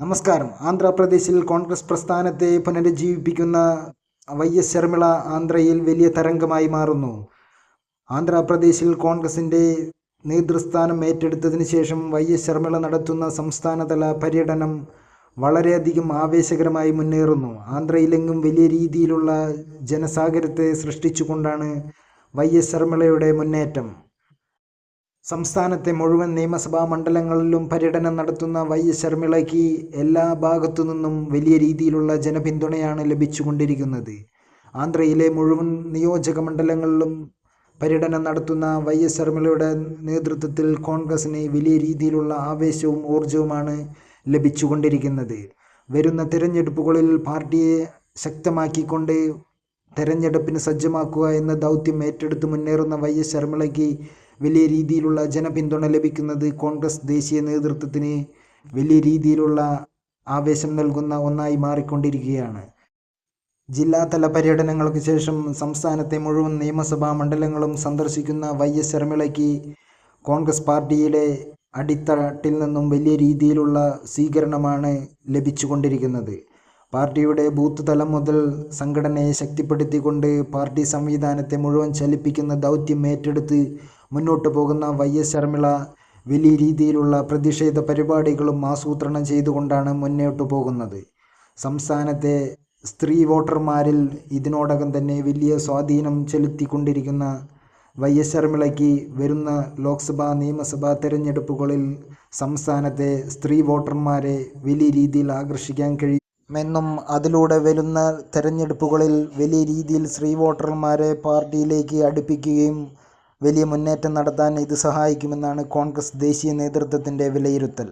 നമസ്കാരം. ആന്ധ്രാപ്രദേശിൽ കോൺഗ്രസ് പ്രസ്ഥാനത്തെ പുനരുജ്ജീവിപ്പിക്കുന്ന വൈ എസ് ശർമിള ആന്ധ്രയിൽ വലിയ തരംഗമായി മാറുന്നു. ആന്ധ്രാപ്രദേശിൽ കോൺഗ്രസിന്റെ നേതൃസ്ഥാനം ഏറ്റെടുത്തതിന് ശേഷം വൈ എസ് ശർമിള നടത്തുന്ന സംസ്ഥാനതല പര്യടനം വളരെയധികം ആവേശകരമായി മുന്നേറുന്നു. ആന്ധ്രയിലെങ്ങും വലിയ രീതിയിലുള്ള ജനസാഗരത്തെ സൃഷ്ടിച്ചുകൊണ്ടാണ് വൈ എസ് ശർമിളയുടെ മുന്നേറ്റം. സംസ്ഥാനത്തെ മുഴുവൻ നിയമസഭാ മണ്ഡലങ്ങളിലും പര്യടനം നടത്തുന്ന വൈ ശർമിളയ്ക്ക് എല്ലാ ഭാഗത്തു നിന്നും വലിയ രീതിയിലുള്ള ജനപിന്തുണയാണ് ലഭിച്ചുകൊണ്ടിരിക്കുന്നത്. ആന്ധ്രയിലെ മുഴുവൻ നിയോജക മണ്ഡലങ്ങളിലും പര്യടനം നടത്തുന്ന വൈ എസ് ശർമിളയുടെ നേതൃത്വത്തിൽ കോൺഗ്രസിന് വലിയ രീതിയിലുള്ള ആവേശവും ഊർജവുമാണ് ലഭിച്ചുകൊണ്ടിരിക്കുന്നത്. വരുന്ന തിരഞ്ഞെടുപ്പുകളിൽ പാർട്ടിയെ ശക്തമാക്കിക്കൊണ്ട് തെരഞ്ഞെടുപ്പിന് സജ്ജമാക്കുക എന്ന ദൗത്യം ഏറ്റെടുത്ത് മുന്നേറുന്ന വൈ എസ് ശർമിളയ്ക്ക് വലിയ രീതിയിലുള്ള ജനപിന്തുണ ലഭിക്കുന്നത് കോൺഗ്രസ് ദേശീയ നേതൃത്വത്തിന് വലിയ രീതിയിലുള്ള ആവേശം നൽകുന്ന ഒന്നായി മാറിക്കൊണ്ടിരിക്കുകയാണ്. ജില്ലാതല പര്യടനങ്ങൾക്ക് ശേഷം സംസ്ഥാനത്തെ മുഴുവൻ നിയമസഭാ മണ്ഡലങ്ങളും സന്ദർശിക്കുന്ന വൈ എസ് ശർമിളയ്ക്ക് കോൺഗ്രസ് പാർട്ടിയിലെ അടിത്തട്ടിൽ നിന്നും വലിയ രീതിയിലുള്ള സ്വീകരണമാണ് ലഭിച്ചുകൊണ്ടിരിക്കുന്നത്. പാർട്ടിയുടെ ബൂത്ത് തലം മുതൽ സംഘടനയെ ശക്തിപ്പെടുത്തിക്കൊണ്ട് പാർട്ടി സംവിധാനത്തെ മുഴുവൻ ചലിപ്പിക്കുന്ന ദൗത്യം ഏറ്റെടുത്ത് മുന്നോട്ട് പോകുന്ന വൈ എസ് ശർമിള വലിയ രീതിയിലുള്ള പ്രതിഷേധ പരിപാടികളും ആസൂത്രണം ചെയ്തുകൊണ്ടാണ് മുന്നോട്ടു പോകുന്നത്. സംസ്ഥാനത്തെ സ്ത്രീ വോട്ടർമാരിൽ ഇതിനോടകം തന്നെ വലിയ സ്വാധീനം ചെലുത്തിക്കൊണ്ടിരിക്കുന്ന വൈ എസ് ശർമിളയ്ക്ക് വരുന്ന ലോക്സഭാ നിയമസഭാ തെരഞ്ഞെടുപ്പുകളിൽ സംസ്ഥാനത്തെ സ്ത്രീ വോട്ടർമാരെ വലിയ രീതിയിൽ ആകർഷിക്കാൻ കഴിയുമെന്നും അതിലൂടെ വരുന്ന തെരഞ്ഞെടുപ്പുകളിൽ വലിയ രീതിയിൽ സ്ത്രീ വോട്ടർമാരെ പാർട്ടിയിലേക്ക് അടുപ്പിക്കുകയും വലിയ മുന്നേറ്റം നടത്താൻ ഇത് സഹായിക്കുമെന്നാണ് കോൺഗ്രസ് ദേശീയ നേതൃത്വത്തിന്റെ വിലയിരുത്തൽ.